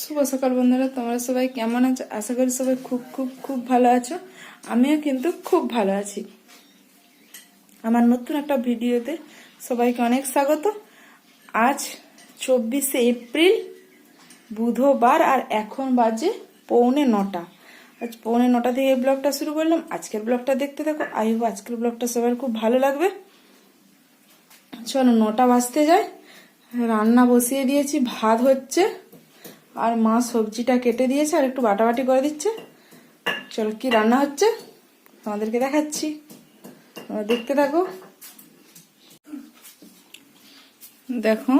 শুভ সকাল বন্ধুরা, তোমরা সবাই কেমন আছো? আশা করি সবাই খুব খুব খুব ভালো আছো। আমিও কিন্তু খুব ভালো আছি। আমার নতুন একটা ভিডিওতে সবাইকে অনেক স্বাগত। আজ চব্বিশে এপ্রিল, বুধবার আর এখন বাজে পৌনে নটা। আজ পৌনে নটা থেকে এই ব্লগটা শুরু করলাম। আজকের ব্লগটা দেখতে থাকো। আই হোপ আজকের ব্লগটা সবার খুব ভালো লাগবে। চলো নটা বাজতে যায়। রান্না বসিয়ে দিয়েছি, ভাত হচ্ছে। আর মা সবজিটা কেটে দিয়েছে আর একটু বাটাবাটি করে দিচ্ছে। চলো, কি রান্না হচ্ছে? তোমাদেরকে দেখাচ্ছি। তোমরা দেখতে থাকো। দেখো,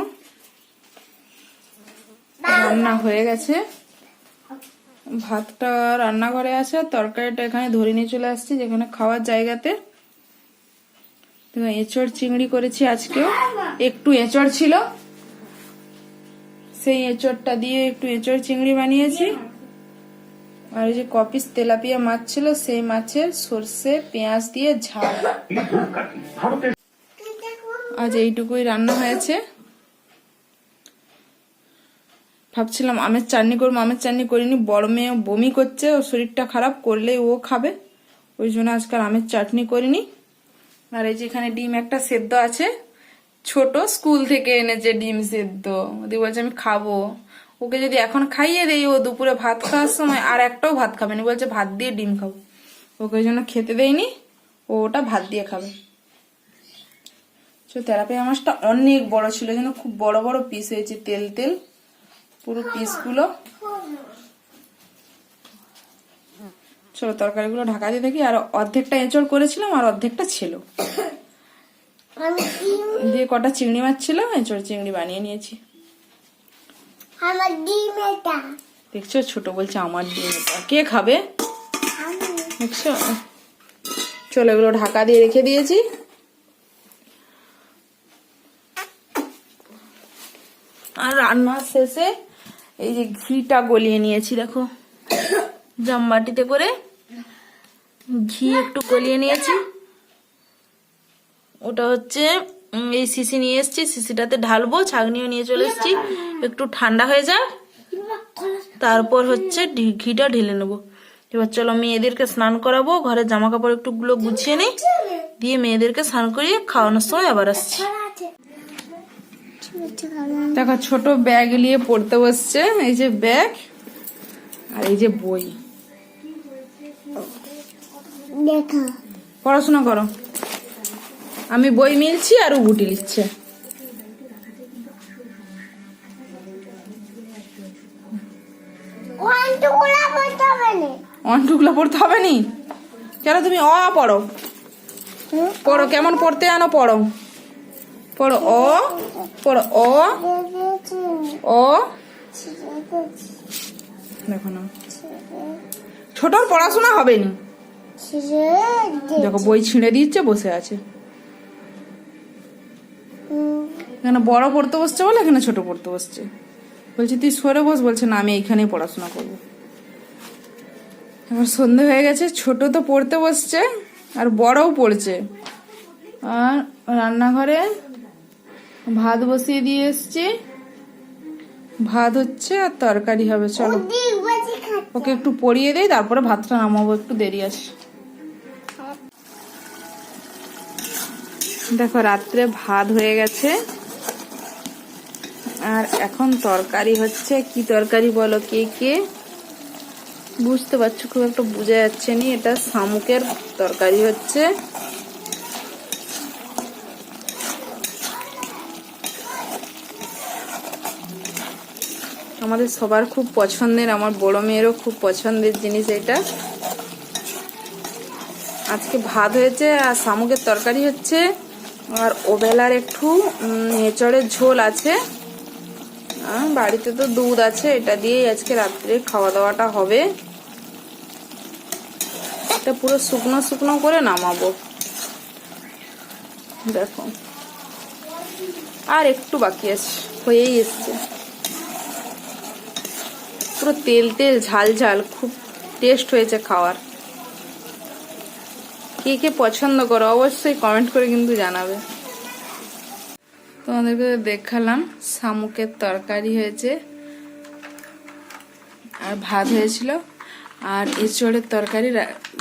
রান্না হয়ে গেছে। ভাতটা রান্নাঘরে আছে তরকারিটা এখানে ধরে নিয়ে চলে আসছি, যেখানে খাওয়ার জায়গাতে। এঁচড় চিংড়ি করেছি আজকেও। একটু এঁচড় ছিল। সেই এঁচড়টা দিয়ে একটু এঁচড় চিংড়ি বানিয়েছি। আর যে কপিস তেলাপিয়া মাছ ছিল, সেই মাছের সর্ষে, পেঁয়াজ দিয়ে ঝাল। আজ এইটুকুই রান্না হয়েছে। ভাবছিলাম আমের চাটনি করব, আমের চাটনি করিনি, বড় মেয়ে বমি করছে, ওর শরীরটা খারাপ, করলেই ও খাবে। ওই জন্য আজকাল আমের চাটনি করিনি। আর এই যে এখানে ডিম একটা সেদ্ধ আছে ছোট স্কুল থেকে এনেছে ডিম সেদ্ধ। দি বলছে, আমি খাব। ওকে যদি এখন খাইয়ে দেই, ও দুপুরে ভাত খাওয়ার সময় আর একটাও ভাত খাবে না। বলছে, ভাত দিয়ে ডিম খাব। ওকে ওই জন্য খেতে দেয়নি, ও ওটা ভাত দিয়ে খাবে। তো তেলাপিয়া মাছটা অনেক বড় ছিল যেন খুব বড় বড় পিস হয়েছে, তেল তেল, পুরো পিসগুলো চলো, তরকারিগুলো ঢাকা দিয়ে দেখি, আর অর্ধেকটা এঁচড় করেছিলাম, আর অর্ধেকটা ছিল। দিয়ে কটা চিংড়ি মাছ ছিল চিংড়ি বানিয়ে নিয়েছি। আমার ডিম এটা। দেখছ ছোট বলছে আমার ডিম এটা। কে খাবে? দেখছ? চলো এগুলো ঢাকা দিয়ে রেখে দিয়েছি। আর রান্নার শেষে এই যে ঘিটা গলিয়ে নিয়েছি দেখো। জামবাটিতে করে ঘি একটু গলিয়ে নিয়েছি। ওটা হচ্ছে এই শিশি নিয়ে এসেছি শিশিটাতে ঢালবো ছাগনিও নিয়ে চলে এসেছি। একটু ঠান্ডা হয়ে যাক। তারপর হচ্ছে ঘিটা ঢেলে নেব। এবার চলো মেয়েদেরকে স্নান করাবো ঘরের জামা কাপড় একটু গুলো গুছিয়ে নিই। দিয়ে মেয়েদেরকে স্নান করিয়ে খাওয়ানোর সময় আবার আসছি। দেখো ছোট ব্যাগ নিয়ে পড়তে বসছে এই যে ব্যাগ আর এই যে বই। দেখা। পড়াশোনা করো। আমি বই মিলছি আর ও গুটি লিখছে। অন্টুগুলো পড়তে হবে নি। কেন তুমি অ পড়ো? পড়ো কেমন পড়তে জানো? পড়ো। পড়ো অ পড়ো অ অ। দেখো না। ছোটর পড়াশোনা হবে নি? দেখো বই ছিঁড়ে দিচ্ছে বসে আছে। এখানে বড় পড়তে বসছে বলে এখানে ছোট পড়তে বসছে। বলছি, তুই সরে বস। বলছে, না, আমি এইখানেই পড়াশোনা করব। এবার সন্ধে হয়ে গেছে, ছোট তো পড়তে বসছে আর বড়ও পড়ছে। আর রান্নাঘরে ভাত বসিয়ে দিয়ে এসছি। ভাত হচ্ছে আর তরকারি হবে, চলো। ওকে একটু পরিয়ে দেই, তারপরে ভাতটা নামাবো, একটু দেরি আছে। দেখো, রাত্রে ভাত হয়ে গেছে। আর এখন তরকারি হচ্ছে। কি তরকারি বলো কে কে? বুঝতে পারছ খুব একটা বোঝা যাচ্ছে নি। এটা শামুকের তরকারি হচ্ছে। আমাদের সবার খুব পছন্দের আমার বড় মেয়েরও খুব পছন্দের জিনিস এটা। আজকে ভাত হয়েছে আর শামুকের তরকারি হচ্ছে। আর ওবেলার একটু উম, এঁচড়ের ঝোল আছে। বাড়িতে তো দুধ আছে, এটা দিয়েই আজকে রাত্রে খাওয়া দাওয়াটা হবে। এটা পুরো শুকনো শুকনো করে নামাবো। দেখো। আর একটু বাকি আছে, হয়েই এসছে। পুরো তেল তেল ঝাল ঝাল, খুব টেস্ট হয়েছে খাওয়ার। কে কে পছন্দ করো অবশ্যই কমেন্ট করে কিন্তু জানাবে। তোমাদেরকে দেখালাম শামুকের তরকারি হয়েছে। আর ভাত হয়েছিল। আর এঁচড়ের তরকারি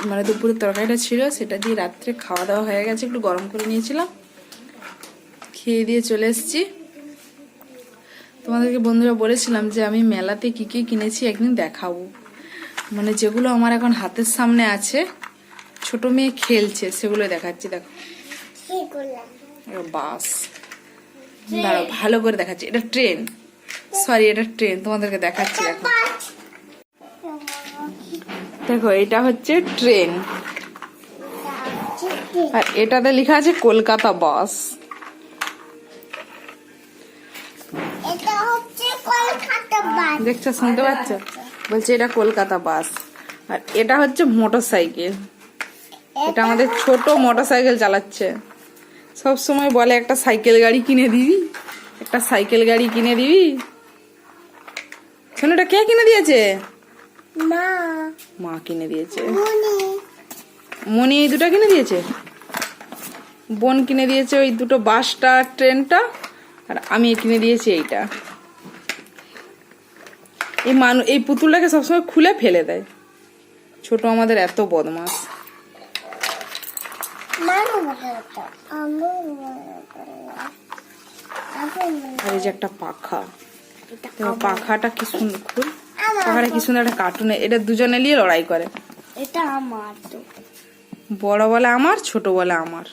মানে দুপুরের তরকারিটা ছিল সেটা দিয়ে রাত্রে খাওয়া দাওয়া হয়ে গেছে একটু গরম করে নিয়েছিলাম। খেয়ে দিয়ে চলে এসেছি। তোমাদেরকে বন্ধুরা বলেছিলাম যে আমি মেলাতে কি কী কিনেছি একদিন দেখাবো। মানে যেগুলো আমার এখন হাতের সামনে আছে ছোট মেয়ে খেলছে সেগুলো দেখাচ্ছি দেখো। বাস। দাঁড়াও ভালো করে দেখাচ্ছি। এটা ট্রেন সরি এটা ট্রেন তোমাদেরকে দেখাচ্ছি দেখো দেখো এটা হচ্ছে ট্রেন আর এটাতে লেখা আছে কলকাতা বাস এটা কলকাতা বাস দেখছ শুনতে পাচ্ছ? বলছে এটা কলকাতা বাস আর এটা হচ্ছে মোটর সাইকেল এটা আমাদের ছোট মোটর সাইকেল চালাচ্ছে। সব সময় বলে একটা সাইকেল গাড়ি কিনে দিবি একটা সাইকেল গাড়ি কিনে দিবি। শোনো এটা কে কিনে দিয়েছে? মা। মা কিনে দিয়েছে। মনি। এই দুটো কিনে দিয়েছে? বোন কিনে দিয়েছে ওই দুটো বাসটা ট্রেনটা আর আমি কিনে দিয়েছি এইটা। এই মানু এই পুতুলটাকে সবসময় খুলে ফেলে দেয়। ছোট আমাদের এত বদমাস আমার আর এই যে একটা পাখা। পাখাটা কি সুন্দর খুল পাখাটা কি সুন্দর একটা কার্টুনে এটা দুজনে নিয়ে লড়াই করে। এটা আমার তো। বড় বলে আমার ছোট বলে আমার।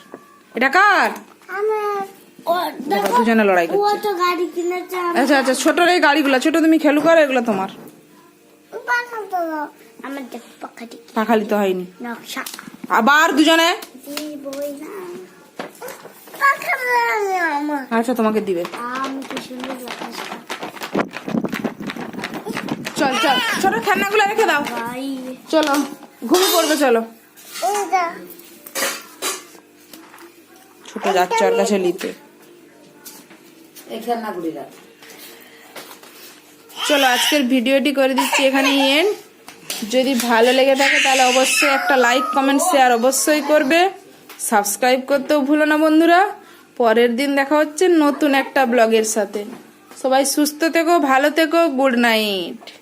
এটা কার? দুজনে লড়াই করছে। আচ্ছা আচ্ছা ছোটর এই গাড়িগুলো ছোট তুমি খেলু করো এগুলো তোমার। বানাতো আমার পাখালি তো হয়নি। আবার দুজনে? আচ্ছা তোমাকে দিবে। চল চল ছোট খেলনাগুলো রেখে দাও। ভাই চলো ঘুমিয়ে পড়বে চলো। ছোট যাচ্ছে ওর কাছে নিতে। চলো আজকের ভিডিওটি করে দিচ্ছি এখানে এন্ড যদি ভালো লেগে থাকে তাহলে অবশ্যই একটা লাইক কমেন্ট শেয়ার অবশ্যই করবে। সাবস্ক্রাইব করতেও ভুলো না বন্ধুরা। পরের দিন দেখা হচ্ছে নতুন একটা ব্লগের সাথে। সবাই সুস্থ থেকো, ভালো থেকো, গুড নাইট।